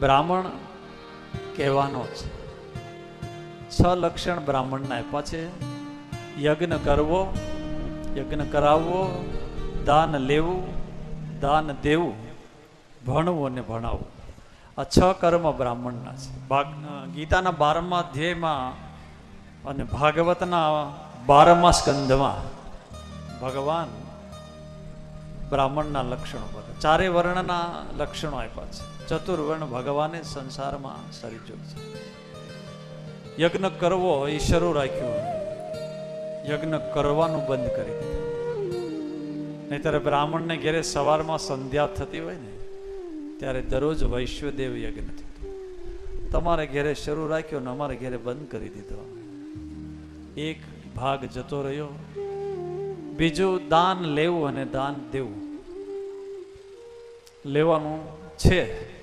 બ્રાહ્મણ કહેવાનો છે. છ લક્ષણ બ્રાહ્મણના આપ્યા છે. યજ્ઞ કરવો, યજ્ઞ કરાવવો, દાન લેવું, દાન દેવું, ભણવું અને ભણાવવું. આ છ કર્મ બ્રાહ્મણના છે. ગીતાના બારમા ધ્યેયમાં અને ભાગવતના બારમા સ્કંધમાં ભગવાન બ્રાહ્મણના લક્ષણો બધા. ચારે વર્ણના લક્ષણો આપ્યા છે. ચતુર્વર્ણ ભગવાને સંસારમાં સર્જ્યો છે. યજ્ઞ કરવો એ શરૂ રાખ્યું યજ્ઞ કરવાનું બંધ કરી દીધું. નહીતર બ્રાહ્મણને ઘેરે સવારમાં સંધ્યા થતી હોય ને, ત્યારે દરરોજ વૈશ્વદેવ યજ્ઞ થતો. તમારે ઘેરે શરૂ રાખ્યો ને અમારે ઘેરે બંધ કરી દીધો. એક ભાગ જતો રહ્યો. બીજું દાન લેવું અને દાન દેવું. લેવાનું છે.